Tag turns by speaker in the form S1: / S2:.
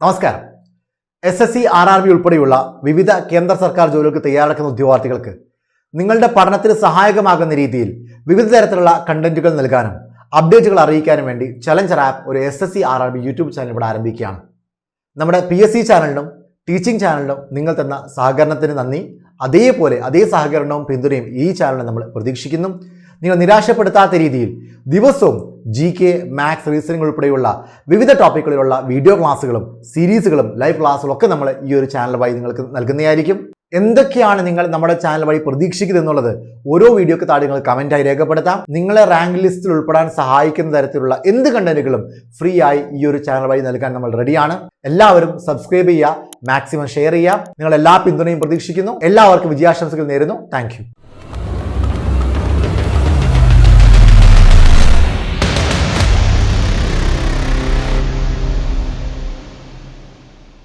S1: നമസ്കാരം. S S C R R B ഉൾപ്പെടെയുള്ള വിവിധ കേന്ദ്ര സർക്കാർ ജോലികൾക്ക് തയ്യാറെടുക്കുന്ന ഉദ്യോഗാർത്ഥികൾക്ക് നിങ്ങളുടെ പഠനത്തിന് സഹായകമാകുന്ന രീതിയിൽ വിവിധ തരത്തിലുള്ള കണ്ടന്റുകൾ നൽകാനും അപ്ഡേറ്റുകൾ അറിയിക്കാനും വേണ്ടി ചലഞ്ചർ ആപ്പ് ഒരു S S C R R B YouTube channel ഇവിടെ ആരംഭിക്കുകയാണ്. നമ്മുടെ പി എസ് സി ചാനലിനും ടീച്ചിങ് ചാനലിനും നിങ്ങൾ തന്ന സഹകരണത്തിന് നന്ദി. അതേപോലെ അതേ സഹകരണവും പിന്തുണയും ഈ ചാനലിനെ നമ്മൾ പ്രതീക്ഷിക്കുന്നു. നിങ്ങൾ നിരാശപ്പെടുത്താത്ത രീതിയിൽ ദിവസവും ജി കെ മാത്സ് റീസണിംഗ് ഉൾപ്പെടെയുള്ള വിവിധ ടോപ്പിക്കുകളിലുള്ള വീഡിയോ ക്ലാസ്സുകളും സീരീസുകളും ലൈവ് ക്ലാസ്സുകളും ഒക്കെ നമ്മൾ ഈ ഒരു ചാനൽ വഴി നിങ്ങൾക്ക് നൽകുന്നതായിരിക്കും. എന്തൊക്കെയാണ് നിങ്ങൾ നമ്മുടെ ചാനൽ വഴി പ്രതീക്ഷിക്കുന്നത് എന്നുള്ളത് ഓരോ വീഡിയോക്ക് താഴെ നിങ്ങൾ കമന്റായി രേഖപ്പെടുത്താം. നിങ്ങളെ റാങ്ക് ലിസ്റ്റിൽ ഉൾപ്പെടാൻ സഹായിക്കുന്ന തരത്തിലുള്ള എന്ത് കണ്ടന്റുകളും ഫ്രീ ആയി ഈ ഒരു ചാനൽ വഴി നൽകാൻ നമ്മൾ റെഡിയാണ് എല്ലാവരും സബ്സ്ക്രൈബ് ചെയ്യുക മാക്സിമം ഷെയർ ചെയ്യുക. നിങ്ങൾ എല്ലാ പിന്തുണയും പ്രതീക്ഷിക്കുന്നു. എല്ലാവർക്കും വിജയാശംസകൾ നേരുന്നു. താങ്ക്